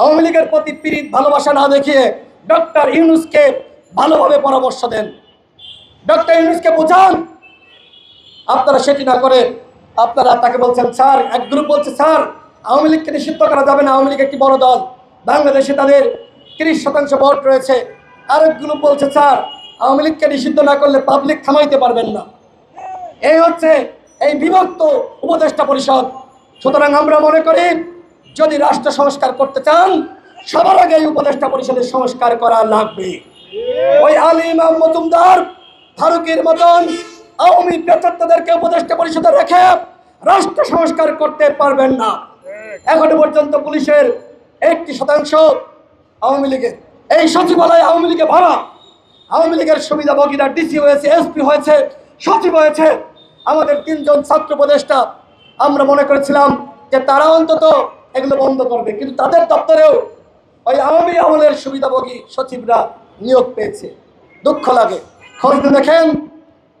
আওয়ামী লীগের প্রতি পীড়িত, ভালোবাসা না দেখিয়ে ডক্টর ইউনুসকে ভালোভাবে পরামর্শ দেন। ডক্টর ইউনুসকে বোঝান, আপনারা সেটি না করে আপনারা তাকে বলছেন, স্যার, এক গ্রুপ বলছে, স্যার, আওয়ামী লীগকে নিষিদ্ধ করা যাবে না, আওয়ামী লীগ একটি বড় দল। বাংলাদেশে তাদের তিরিশ শতাংশ ভোট রয়েছে। আরেক গ্রুপ বলছে, স্যার, আওয়ামী লীগকে নিষিদ্ধ না করলে পাবলিক থামাইতে পারবেন না। এই হচ্ছে এই বিভক্ত উপদেষ্টা পরিষদ। সুতরাং আমরা মনে করি যদি রাষ্ট্র সংস্কার করতে চান, সবার আগে এই উপদেষ্টা পরিষদের সংস্কার করা লাগবে। ওই আলিম মজুমদার ফারুকের মতন আওয়ামী পেতাত্তাদেরকে উপদেষ্টা পরিষদে রেখে রাষ্ট্র সংস্কার করতে পারবেন না। এখনও পর্যন্ত পুলিশের একটি শতাংশ আওয়ামী লীগের। এই সচিবালয় আওয়ামী লীগে ভরা। আওয়ামী লীগের সুবিধাভোগীরা ডিসি হয়েছে, এসপি হয়েছে, সচিব হয়েছে। আমাদের তিনজন ছাত্র উপদেষ্টা, আমরা মনে করেছিলাম যে তারা অন্তত এগুলো বন্ধ করবে। কিন্তু তাদের দপ্তরেও ওই আওয়ামী আমলের সুবিধাভোগী সচিবরা নিয়োগ পেয়েছে। দুঃখ লাগে। খোঁজ দেখেন